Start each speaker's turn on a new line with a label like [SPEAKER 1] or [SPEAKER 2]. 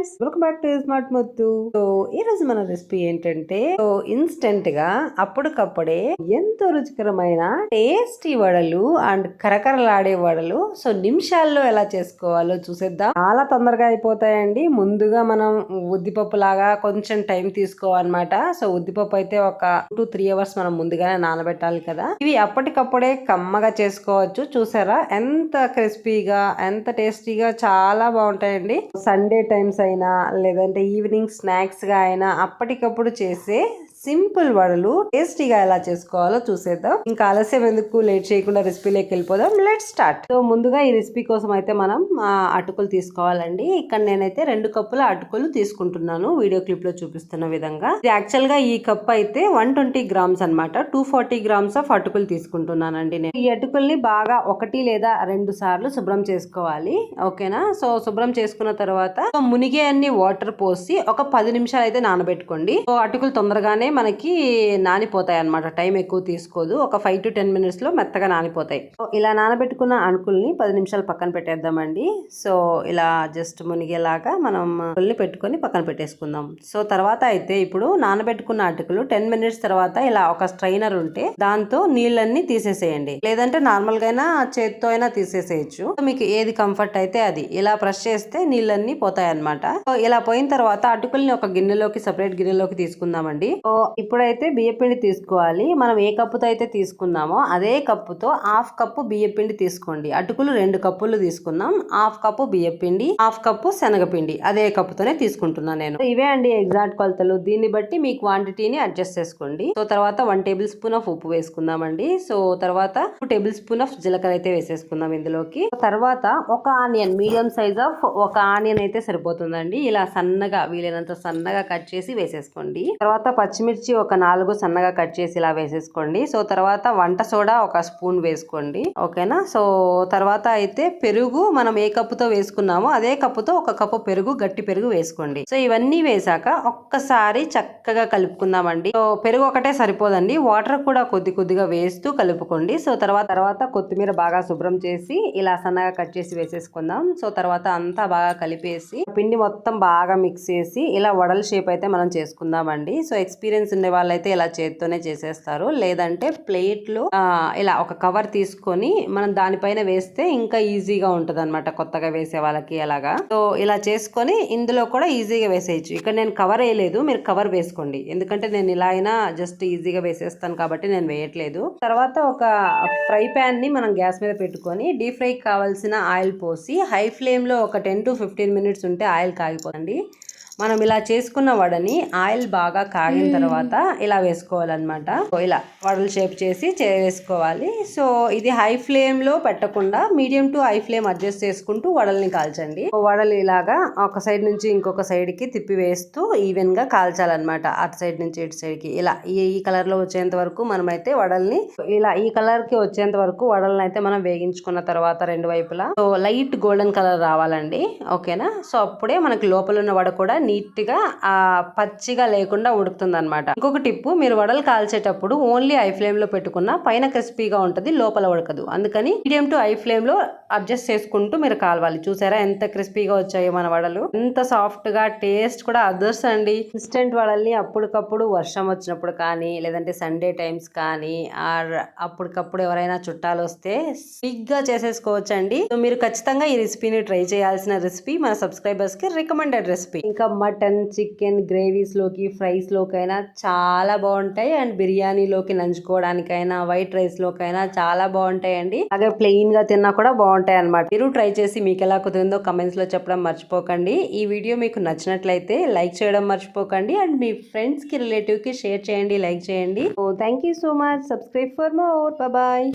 [SPEAKER 1] Friends welcome back to smart Muthu so ఈ రోజు మన రెసిపీ ఏంటంటే సో ఇన్స్టెంట్గా అప్పటికప్పుడే ఎంతో రుచికరమైన టేస్టీ వడలు అండ్ కరకరలాడే వడలు. సో నిమిషాల్లో ఎలా చేసుకోవాలో చూసేద్దాం. చాలా తొందరగా అయిపోతాయండి. ముందుగా మనం ఉద్దిపప్పు లాగా కొంచెం టైం తీసుకోవాలన్నమాట. సో ఉద్దిపప్పు అయితే ఒక టూ త్రీ అవర్స్ మనం ముందుగానే నానబెట్టాలి కదా. ఇవి అప్పటికప్పుడే కమ్మగా చేసుకోవచ్చు. చూసారా? ఎంత క్రిస్పీగా ఎంత టేస్టీగా చాలా బాగుంటాయండి. సండే టైమ్స్ అయినా లేదంటే ఈవినింగ్ స్నాక్స్గా అయినా అప్పటికప్పుడు చేసే సింపుల్ వడలు టేస్టీగా ఎలా చేసుకోవాలో చూసేద్దాం. ఇంకా ఆలస్యం ఎందుకు? లేట్ చేయకుండా రెసిపీలోకి వెళ్ళిపోదాం. లెట్ స్టార్ట్ సో ముందుగా ఈ రెసిపీ కోసం అయితే మనం అటుకులు తీసుకోవాలండి. ఇక్కడ నేనైతే రెండు కప్పుల అటుకులు తీసుకుంటున్నాను. వీడియో క్లిప్లో చూపిస్తున్న విధంగా. ఇది యాక్చువల్గా ఈ కప్ అయితే వన్ ట్వంటీ గ్రామ్స్ అనమాట టూ ఫార్టీ గ్రామ్స్ ఆఫ్ అటుకులు తీసుకుంటున్నానండి నేను. ఈ అటుకుల్ని బాగా ఒకటి లేదా రెండు సార్లు శుభ్రం చేసుకోవాలి. ఓకేనా? సో శుభ్రం చేసుకున్న తర్వాత మునిగే అన్ని వాటర్ పోసి ఒక పది నిమిషాలు అయితే నానబెట్టుకోండి. అటుకులు తొందరగానే మనకి నానిపోతాయి అనమాట టైం ఎక్కువ తీసుకోదు. ఒక ఫైవ్ టు టెన్ మినిట్స్లో మెత్తగా నానిపోతాయి. సో ఇలా నానబెట్టుకున్న అణుకుల్ని పది నిమిషాలు పక్కన పెట్టేద్దామండి. సో ఇలా జస్ట్ మునిగేలాగా మనం అటుకుల్ని పెట్టుకొని పక్కన పెట్టేసుకుందాం. సో తర్వాత అయితే ఇప్పుడు నానబెట్టుకున్న అటుకులు టెన్ మినిట్స్ తర్వాత ఇలా ఒక స్ట్రైనర్ ఉంటే దాంతో నీళ్ళన్ని తీసేసేయండి. లేదంటే నార్మల్గా అయినా చేత్తో అయినా తీసేసేయచ్చు. మీకు ఏది కంఫర్ట్ అయితే అది. ఇలా ప్రెస్ చేస్తే నీళ్ళన్నీ పోతాయి అనమాట ఇలా పోయిన తర్వాత అటుకుల్ని ఒక గిన్నెలోకి సపరేట్ గిన్నెలోకి తీసుకుందామండి. సో ఇప్పుడైతే బియ్యపిండి తీసుకోవాలి. మనం ఏ కప్పుతో అయితే తీసుకున్నామో అదే కప్పుతో హాఫ్ కప్పు బియ్యపిండి తీసుకోండి. అటుకులు రెండు కప్పులు తీసుకున్నాం. హాఫ్ కప్పు బియ్యపిండి హాఫ్ కప్పు శనగపిండి అదే కప్పుతోనే తీసుకుంటున్నాను నేను. ఇవే అండి ఎగ్జాక్ట్ కొలతలు. దీన్ని బట్టి మీ క్వాంటిటీని అడ్జస్ట్ చేసుకోండి. సో తర్వాత వన్ టేబుల్ స్పూన్ ఆఫ్ ఉప్పు వేసుకుందామండి. సో తర్వాత టూ టేబుల్ స్పూన్ ఆఫ్ జీలకర్ర అయితే వేసేసుకుందాం ఇందులోకి. తర్వాత ఒక ఆనియన్ మీడియం సైజ్ ఆఫ్ ఒక ఆనియన్ అయితే సరిపోతుందండి ఇలా సన్నగా వీలైనంత సన్నగా కట్ చేసి వేసేసుకోండి. తర్వాత పచ్చిమిర్చి ఒక నాలుగు సన్నగా కట్ చేసి ఇలా వేసేసుకోండి. సో తర్వాత వంట సోడా ఒక స్పూన్ వేసుకోండి. ఓకేనా? సో తర్వాత అయితే పెరుగు మనం ఏ కప్పుతో వేసుకున్నామో అదే కప్పుతో ఒక కప్పు పెరుగు గట్టి పెరుగు వేసుకోండి. సో ఇవన్నీ వేసాక ఒక్కసారి చక్కగా కలుపుకుందామండి. సో పెరుగు ఒకటే సరిపోదండి. వాటర్ కూడా కొద్ది కొద్దిగా వేస్తూ కలుపుకోండి. సో తర్వాత తర్వాత కొత్తిమీర బాగా శుభ్రం చేసి ఇలా సన్నగా కట్ చేసి వేసేసుకుందాం. సో తర్వాత అంతా బాగా కలిపేసి పిండి మొత్తం మొత్తం బాగా మిక్స్ చేసి ఇలా వడల షేప్ అయితే మనం చేసుకుందామండి. సో ఎక్స్పీరియన్స్ ఉండే వాళ్ళైతే ఇలా చేత్తోనే చేసేస్తారు. లేదంటే ప్లేట్లో ఇలా ఒక కవర్ తీసుకొని మనం దానిపైన వేస్తే ఇంకా ఈజీగా ఉంటుంది అనమాట కొత్తగా వేసే వాళ్ళకి అలాగా. సో ఇలా చేసుకొని ఇందులో కూడా ఈజీగా వేసేయచ్చు. ఇక్కడ నేను కవర్ వేయలేదు మీరు కవర్ వేసుకోండి. ఎందుకంటే నేను ఇలా అయినా జస్ట్ ఈజీగా వేసేస్తాను కాబట్టి నేను వేయట్లేదు. తర్వాత ఒక ఫ్రై ప్యాన్ని మనం గ్యాస్ మీద పెట్టుకొని డీప్ ఫ్రై కావాల్సిన ఆయిల్ పోసి హై ఫ్లేమ్లో ఒక టెన్ టు ఫిఫ్టీన్ మినిట్స్ ఉంటే ఆయిల్ కాగిపోతుంది మనం ఇలా చేసుకున్న వడని ఆయిల్ బాగా కాగిన తర్వాత ఇలా వేసుకోవాలన్నమాట. ఇలా వడలు షేప్ చేసి వేసుకోవాలి. సో ఇది హై ఫ్లేమ్లో పెట్టకుండా medium to high flame adjust చేసుకుంటూ వడల్ని కాల్చండి. వడలు ఇలాగా ఒక సైడ్ నుంచి ఇంకొక సైడ్కి తిప్పి వేస్తూ ఈవెన్గా కాల్చాలన్నమాట. అటు సైడ్ నుంచి ఇటు సైడ్కి ఇలా ఈ ఈ కలర్లో వచ్చేంత వరకు మనమైతే వడల్ని ఇలా ఈ కలర్కి వచ్చేంత వరకు వడల్ని అయితే మనం వేగించుకున్న తర్వాత రెండు వైపులా. సో లైట్ గోల్డెన్ కలర్ రావాలండి. ఓకేనా? సో అప్పుడే మనకి లోపల ఉన్న వడ కూడా నీట్గా ఆ పచ్చిగా లేకుండా ఉడుకుతుంది అనమాట ఇంకొక టిప్పు మీరు వడలు కాల్చేటప్పుడు ఓన్లీ ఐ ఫ్లేమ్లో పెట్టుకున్న పైన క్రిస్పీగా ఉంటుంది లోపల ఉడకదు. అందుకని మీడియం టు ఐ ఫ్లేమ్లో అడ్జస్ట్ చేసుకుంటూ మీరు కాలవాలి. చూసారా ఎంత క్రిస్పీగా వచ్చాయో మన వడలు. ఎంత సాఫ్ట్గా టేస్ట్ కూడా అదర్స్ అండి. ఇన్స్టెంట్ వడల్ని అప్పటికప్పుడు వర్షం వచ్చినప్పుడు కానీ లేదంటే సండే టైమ్స్ కానీ ఆర్ అప్పటికప్పుడు ఎవరైనా చుట్టాలు వస్తే క్విక్ చేసేసుకోవచ్చు అండి మీరు ఖచ్చితంగా ఈ రెసిపీని ట్రై చేయాల్సిన రెసిపీ మన సబ్స్క్రైబర్స్కి రికమెండెడ్ రెసిపీ. ఇంకా మటన్ చికెన్ గ్రేవీస్లోకి ఫ్రైస్లోకైనా చాలా బాగుంటాయి. అండ్ బిర్యానీలోకి నంచుకోవడానికైనా వైట్ రైస్లోకైనా చాలా బాగుంటాయండి. అలాగే ప్లెయిన్గా తిన్నా కూడా బాగుంటాయి అన్నమాట మీరు ట్రై చేసి మీకు ఎలా కుదిరిందో కమెంట్స్లో చెప్పడం మర్చిపోకండి. ఈ వీడియో మీకు నచ్చినట్లయితే లైక్ చేయడం మర్చిపోకండి. అండ్ మీ ఫ్రెండ్స్కి షేర్ చేయండి లైక్ చేయండి. Thank you so much subscribe for more bye